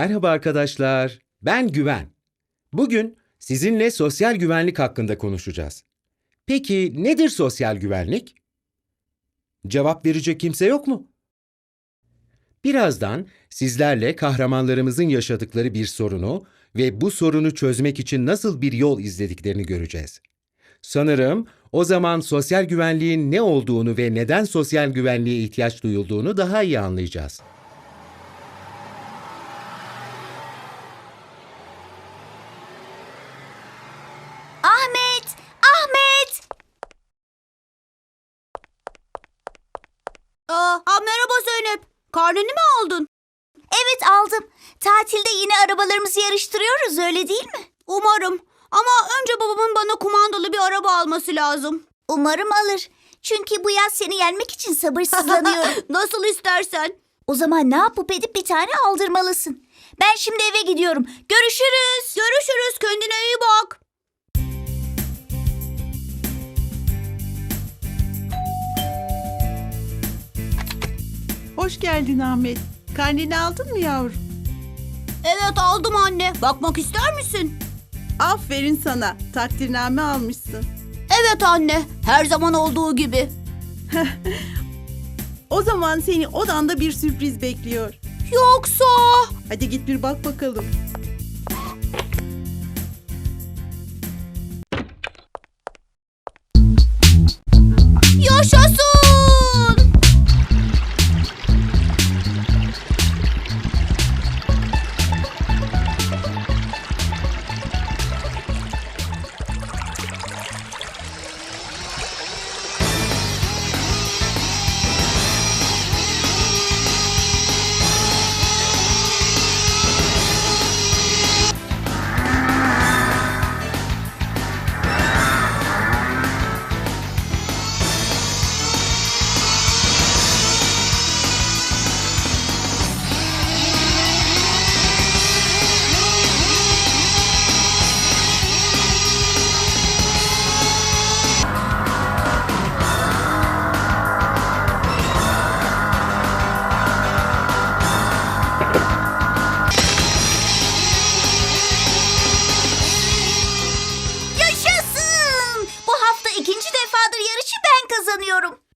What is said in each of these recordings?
Merhaba arkadaşlar. Ben Güven. Bugün sizinle sosyal güvenlik hakkında konuşacağız. Peki nedir sosyal güvenlik? Cevap verecek kimse yok mu? Birazdan sizlerle kahramanlarımızın yaşadıkları bir sorunu ve bu sorunu çözmek için nasıl bir yol izlediklerini göreceğiz. Sanırım o zaman sosyal güvenliğin ne olduğunu ve neden sosyal güvenliğe ihtiyaç duyulduğunu daha iyi anlayacağız. Ahmet! Ahmet! Aa, aa, merhaba Zeynep. Karneni mi aldın? Evet aldım. Tatilde yine arabalarımızı yarıştırıyoruz öyle değil mi? Umarım. Ama önce babamın bana kumandalı bir araba alması lazım. Umarım alır. Çünkü bu yaz seni yenmek için sabırsızlanıyorum. Nasıl istersen. o zaman ne yapıp edip bir tane aldırmalısın. Ben şimdi eve gidiyorum. Görüşürüz. Görüşürüz. Kendine iyi bak. Hoş geldin Ahmet. Karneni aldın mı yavrum? Evet aldım anne. Bakmak ister misin? Aferin sana. Takdirname almışsın. Evet anne. Her zaman olduğu gibi. O zaman seni odanda bir sürpriz bekliyor. Yoksa... Hadi git bir bak bakalım.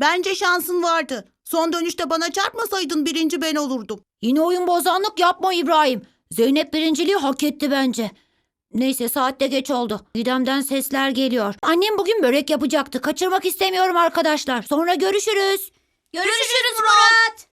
Bence şansın vardı. Son dönüşte bana çarpmasaydın birinci ben olurdum. Yine oyun bozanlık yapma İbrahim. Zeynep birinciliği hak etti bence. Neyse saatte geç oldu. Didem'den sesler geliyor. Annem bugün börek yapacaktı. Kaçırmak istemiyorum arkadaşlar. Sonra görüşürüz. Görüşürüz Murat.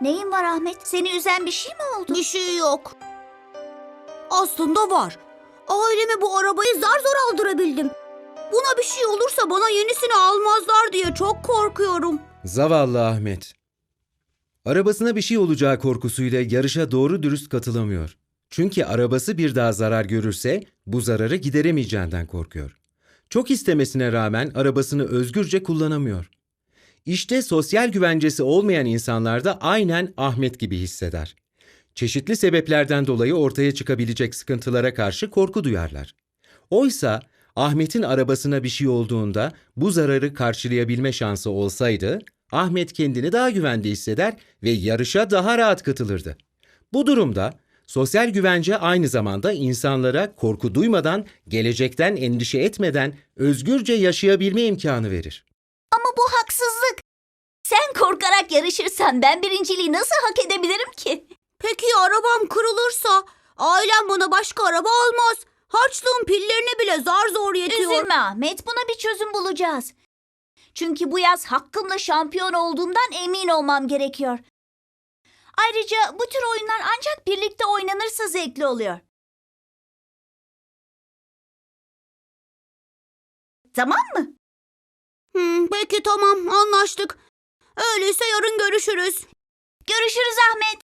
Neyin var Ahmet? Seni üzen bir şey mi oldu? Bir şey yok. Aslında var. Aileme bu arabayı zar zor aldırabildim. Buna bir şey olursa bana yenisini almazlar diye çok korkuyorum. Zavallı Ahmet. Arabasına bir şey olacağı korkusuyla yarışa doğru dürüst katılamıyor. Çünkü arabası bir daha zarar görürse bu zararı gideremeyeceğinden korkuyor. Çok istemesine rağmen arabasını özgürce kullanamıyor. İşte sosyal güvencesi olmayan insanlar da aynen Ahmet gibi hisseder. Çeşitli sebeplerden dolayı ortaya çıkabilecek sıkıntılara karşı korku duyarlar. Oysa Ahmet'in arabasına bir şey olduğunda bu zararı karşılayabilme şansı olsaydı, Ahmet kendini daha güvende hisseder ve yarışa daha rahat katılırdı. Bu durumda sosyal güvence aynı zamanda insanlara korku duymadan, gelecekten endişe etmeden özgürce yaşayabilme imkanı verir. Ama bu haksızlık. Sen korkarak yarışırsan ben birinciliği nasıl hak edebilirim ki? Peki ya arabam kırılırsa? Ailem bana başka araba almaz. Harçlığın pillerine bile zar zor yetiyor. Üzülme Ahmet, buna bir çözüm bulacağız. Çünkü bu yaz hakkımla şampiyon olduğumdan emin olmam gerekiyor. Ayrıca bu tür oyunlar ancak birlikte oynanırsa zevkli oluyor. Tamam mı? Hmm, peki tamam anlaştık. Öyleyse yarın görüşürüz. Görüşürüz Ahmet.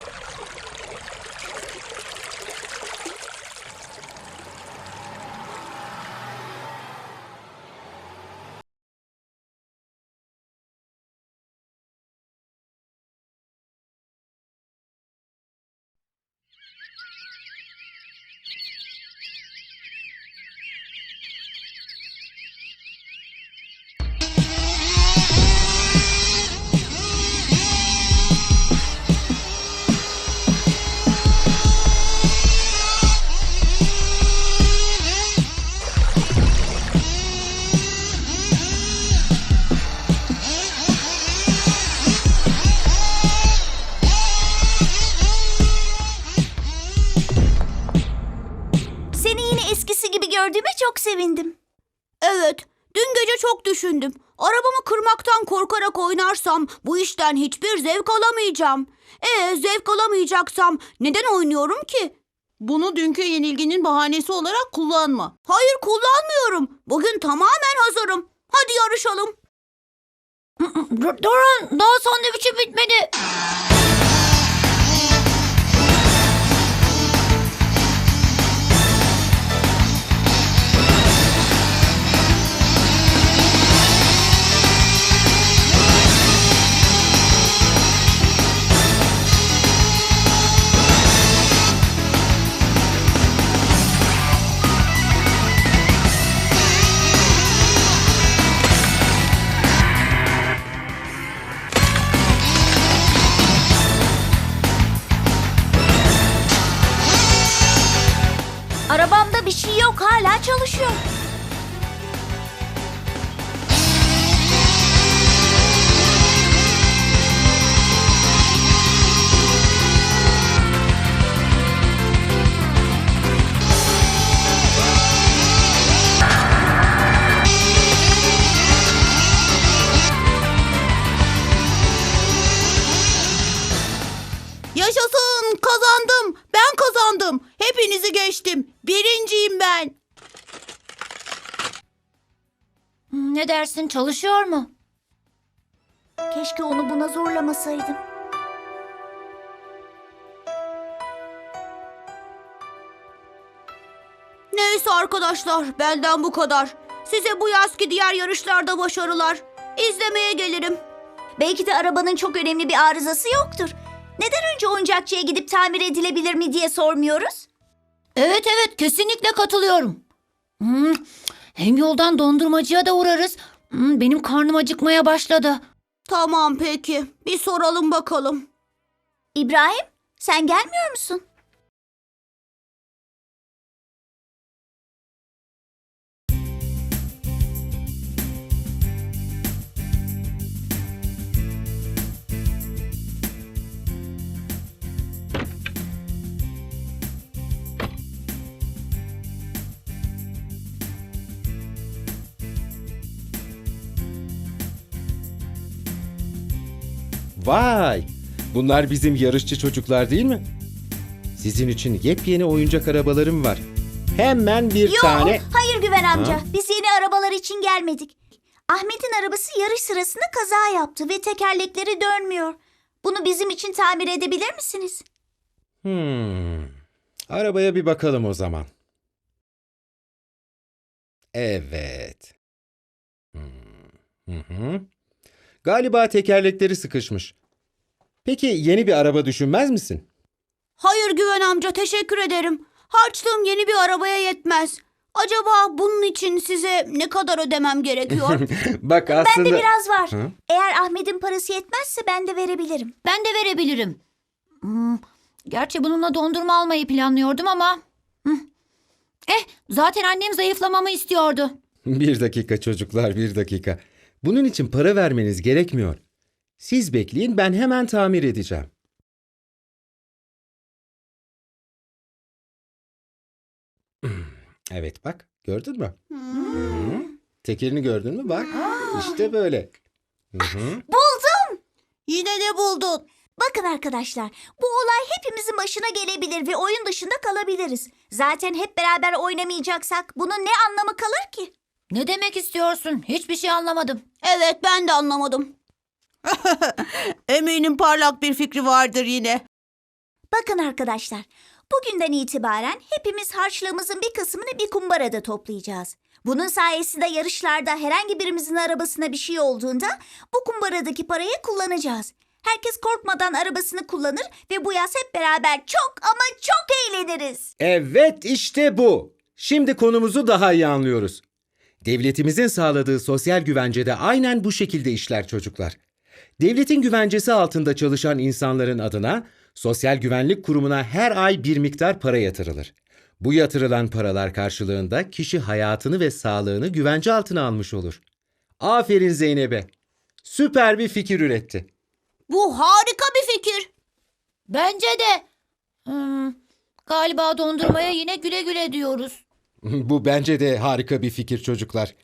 Çok sevindim. Evet, dün gece çok düşündüm. Arabamı kırmaktan korkarak oynarsam bu işten hiçbir zevk alamayacağım. E zevk alamayacaksam neden oynuyorum ki? Bunu dünkü yenilginin bahanesi olarak kullanma. Hayır kullanmıyorum. Bugün tamamen hazırım. Hadi yarışalım. Dur- durun daha sandviçim bitmedi. Ben kazandım. Hepinizi geçtim. Birinciyim ben. Hmm, Ne dersin çalışıyor mu? Keşke onu buna zorlamasaydım. Neyse arkadaşlar benden bu kadar. Size bu yazki diğer yarışlarda başarılar. İzlemeye gelirim. Belki de arabanın çok önemli bir arızası yoktur. Neden önce oyuncakçıya gidip tamir edilebilir mi diye sormuyoruz? Evet evet kesinlikle katılıyorum. Hmm, hem yoldan dondurmacıya da uğrarız. Hmm, benim karnım acıkmaya başladı. Tamam peki. Bir soralım bakalım. İbrahim, sen gelmiyor musun? Vay! Bunlar bizim yarışçı çocuklar değil mi? Sizin için yepyeni oyuncak arabalarım var. Hemen bir Yok, tane... hayır Güven amca. Ha? Biz yeni arabalar için gelmedik. Ahmet'in arabası yarış sırasında kaza yaptı ve tekerlekleri dönmüyor. Bunu bizim için tamir edebilir misiniz? Hmm. Arabaya bir bakalım o zaman. Evet. Hmm. Hı hı. Galiba tekerlekleri sıkışmış. Peki yeni bir araba düşünmez misin? Hayır Güven amca teşekkür ederim. Harçlığım yeni bir arabaya yetmez. Acaba bunun için size ne kadar ödemem gerekiyor? Bak aslında... Bende biraz var. Hı? Eğer Ahmet'in parası yetmezse ben de verebilirim. Ben de verebilirim. Hmm, gerçi bununla dondurma almayı planlıyordum ama... Hmm. Eh zaten annem zayıflamamı istiyordu. Bir dakika çocuklar, bir dakika. Bunun için para vermeniz gerekmiyor. Siz bekleyin, ben hemen tamir edeceğim. Evet bak, gördün mü? Hı. Tekerini gördün mü? Bak, işte böyle. Hı hı. Yine ne buldun? Bakın arkadaşlar, bu olay hepimizin başına gelebilir ve oyun dışında kalabiliriz. Zaten hep beraber oynamayacaksak bunun ne anlamı kalır ki? Ne demek istiyorsun? Hiçbir şey anlamadım. evet ben de anlamadım. Eminim parlak bir fikri vardır yine. Bakın arkadaşlar, bugünden itibaren hepimiz harçlığımızın bir kısmını bir kumbarada toplayacağız. Bunun sayesinde yarışlarda herhangi birimizin arabasına bir şey olduğunda bu kumbaradaki parayı kullanacağız. Herkes korkmadan arabasını kullanır ve bu yaz hep beraber çok ama çok eğleniriz. Evet, işte bu. Şimdi konumuzu daha iyi anlıyoruz. Devletimizin sağladığı sosyal güvence de aynen bu şekilde işler çocuklar. Devletin güvencesi altında çalışan insanların adına Sosyal Güvenlik Kurumu'na her ay bir miktar para yatırılır. Bu yatırılan paralar karşılığında kişi hayatını ve sağlığını güvence altına almış olur. Aferin Zeynep'e. Süper bir fikir üretti. Bu harika bir fikir. Bence de. Hmm, galiba dondurmaya yine güle güle diyoruz. Bu bence de harika bir fikir çocuklar.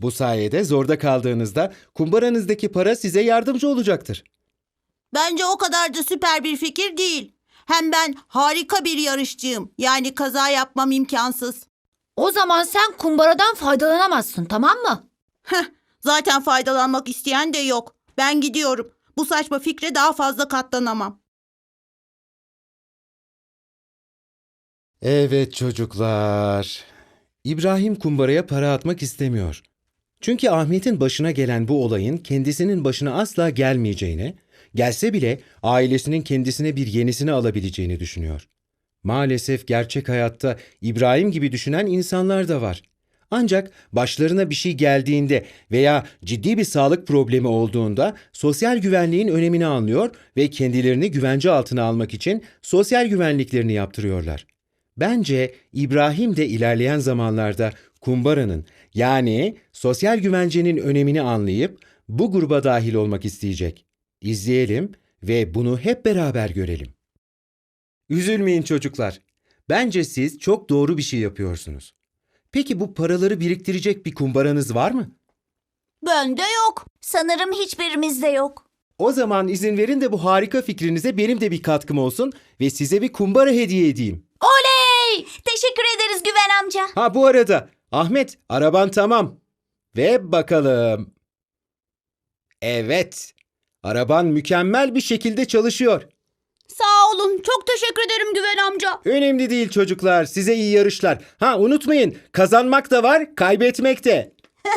Bu sayede zorda kaldığınızda kumbaranızdaki para size yardımcı olacaktır. Bence o kadar da süper bir fikir değil. Hem ben harika bir yarışçıyım. Yani kaza yapmam imkansız. O zaman sen kumbaradan faydalanamazsın tamam mı? Heh, zaten faydalanmak isteyen de yok. Ben gidiyorum. Bu saçma fikre daha fazla katlanamam. Evet çocuklar. İbrahim kumbaraya para atmak istemiyor. Çünkü Ahmet'in başına gelen bu olayın kendisinin başına asla gelmeyeceğini, gelse bile ailesinin kendisine bir yenisini alabileceğini düşünüyor. Maalesef gerçek hayatta İbrahim gibi düşünen insanlar da var. Ancak başlarına bir şey geldiğinde veya ciddi bir sağlık problemi olduğunda sosyal güvenliğin önemini anlıyor ve kendilerini güvence altına almak için sosyal güvenliklerini yaptırıyorlar. Bence İbrahim de ilerleyen zamanlarda kumbaranın yani sosyal güvencenin önemini anlayıp bu gruba dahil olmak isteyecek. İzleyelim ve bunu hep beraber görelim. Üzülmeyin çocuklar. Bence siz çok doğru bir şey yapıyorsunuz. Peki bu paraları biriktirecek bir kumbaranız var mı? Bende yok. Sanırım hiçbirimizde yok. O zaman izin verin de bu harika fikrinize benim de bir katkım olsun ve size bir kumbara hediye edeyim. Teşekkür ederiz Güven amca. Ha bu arada Ahmet araban tamam. Ve bakalım. Evet. Araban mükemmel bir şekilde çalışıyor. Sağ olun. Çok teşekkür ederim Güven amca. Önemli değil çocuklar. Size iyi yarışlar. Ha unutmayın kazanmak da var, kaybetmek de.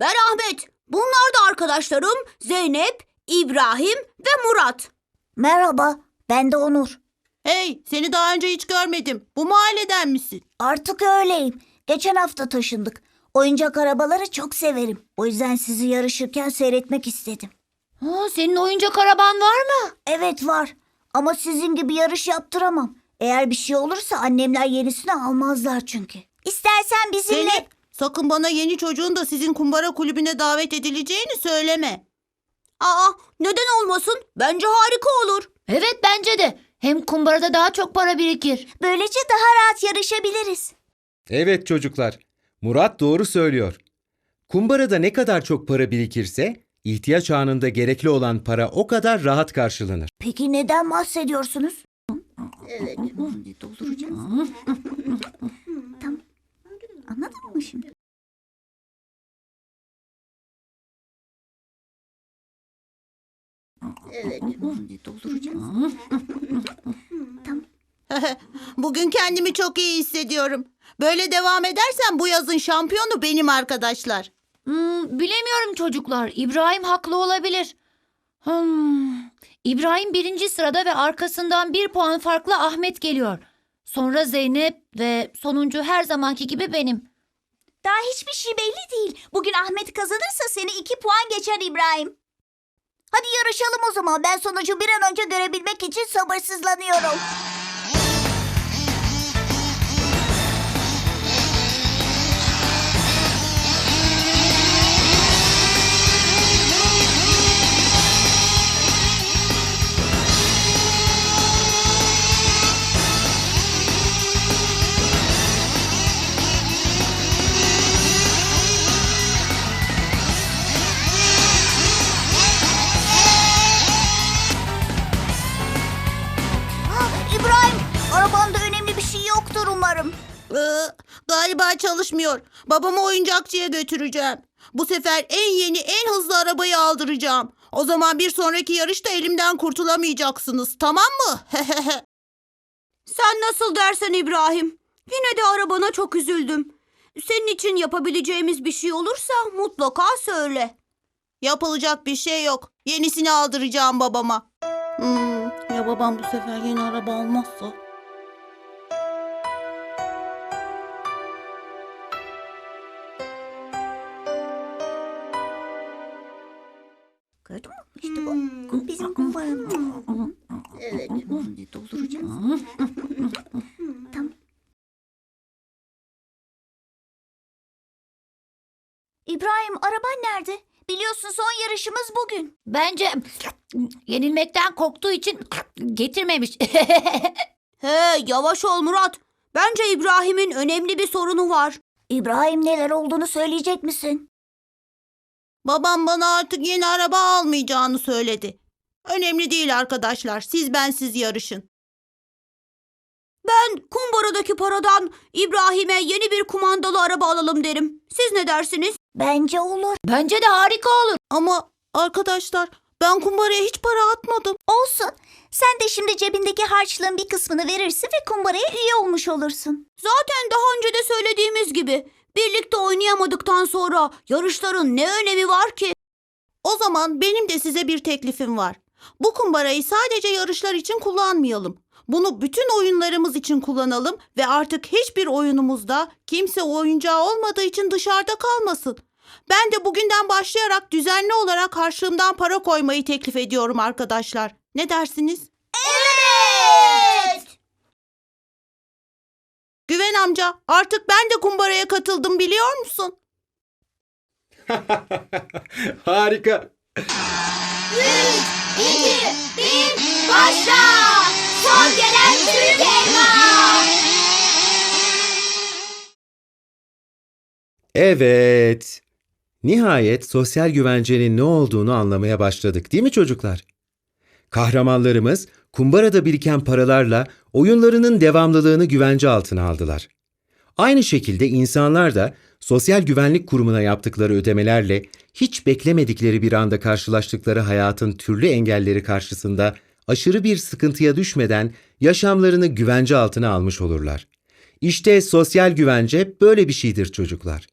Ben Ahmet. Bunlar da arkadaşlarım Zeynep, İbrahim ve Murat. Merhaba, ben de Onur. Hey, seni daha önce hiç görmedim. Bu mahalleden misin? Artık öyleyim. Geçen hafta taşındık. Oyuncak arabaları çok severim. O yüzden sizi yarışırken seyretmek istedim. Ha, senin oyuncak araban var mı? Evet var ama sizin gibi yarış yaptıramam. Eğer bir şey olursa annemler yenisini almazlar çünkü. İstersen bizimle... Zeynep, sakın bana yeni çocuğun da sizin kumbara kulübüne davet edileceğini söyleme. Aa, neden olmasın? Bence harika olur. Evet bence de. Hem kumbarada daha çok para birikir. Böylece daha rahat yarışabiliriz. Evet çocuklar. Murat doğru söylüyor. Kumbarada ne kadar çok para birikirse ihtiyaç anında gerekli olan para o kadar rahat karşılanır. Peki neden bahsediyorsunuz? Evet. Dolduracağız. tamam. Mı şimdi? Evet. Dolduracağız. Bugün kendimi çok iyi hissediyorum. Böyle devam edersen bu yazın şampiyonu benim arkadaşlar. Hmm, bilemiyorum çocuklar. İbrahim haklı olabilir. Hmm. İbrahim birinci sırada ve arkasından bir puan farklı Ahmet geliyor. Sonra Zeynep ve sonuncu her zamanki gibi benim. Hiçbir şey belli değil. Bugün Ahmet kazanırsa seni iki puan geçer İbrahim. Hadi yarışalım o zaman. Ben sonucu bir an önce görebilmek için sabırsızlanıyorum. Umarım. Ee, galiba çalışmıyor. Babamı oyuncakçıya götüreceğim. Bu sefer en yeni, en hızlı arabayı aldıracağım. O zaman bir sonraki yarışta elimden kurtulamayacaksınız. Tamam mı? Sen nasıl dersen İbrahim. Yine de arabana çok üzüldüm. Senin için yapabileceğimiz bir şey olursa mutlaka söyle. Yapılacak bir şey yok. Yenisini aldıracağım babama. Hmm, ya babam bu sefer yeni araba almazsa? Gördün mü? İşte bu. Bizim kumbaramız. Evet. Dolduracağız. tamam. İbrahim araban nerede? Biliyorsun son yarışımız bugün. Bence yenilmekten korktuğu için getirmemiş. He yavaş ol Murat. Bence İbrahim'in önemli bir sorunu var. İbrahim neler olduğunu söyleyecek misin? Babam bana artık yeni araba almayacağını söyledi. Önemli değil arkadaşlar. Siz bensiz yarışın. Ben kumbaradaki paradan İbrahim'e yeni bir kumandalı araba alalım derim. Siz ne dersiniz? Bence olur. Bence de harika olur. Ama arkadaşlar ben kumbaraya hiç para atmadım. Olsun. Sen de şimdi cebindeki harçlığın bir kısmını verirsin ve kumbaraya üye olmuş olursun. Zaten daha önce de söylediğimiz gibi birlikte oynayamadıktan sonra yarışların ne önemi var ki? O zaman benim de size bir teklifim var. Bu kumbarayı sadece yarışlar için kullanmayalım. Bunu bütün oyunlarımız için kullanalım ve artık hiçbir oyunumuzda kimse oyuncağı olmadığı için dışarıda kalmasın. Ben de bugünden başlayarak düzenli olarak harçlığımdan para koymayı teklif ediyorum arkadaşlar. Ne dersiniz? Evet. Güven amca artık ben de kumbaraya katıldım biliyor musun? Harika. Başla! Son gelen Türk elma! Evet. Nihayet sosyal güvencenin ne olduğunu anlamaya başladık değil mi çocuklar? Kahramanlarımız kumbarada biriken paralarla oyunlarının devamlılığını güvence altına aldılar. Aynı şekilde insanlar da Sosyal Güvenlik Kurumu'na yaptıkları ödemelerle hiç beklemedikleri bir anda karşılaştıkları hayatın türlü engelleri karşısında aşırı bir sıkıntıya düşmeden yaşamlarını güvence altına almış olurlar. İşte sosyal güvence böyle bir şeydir çocuklar.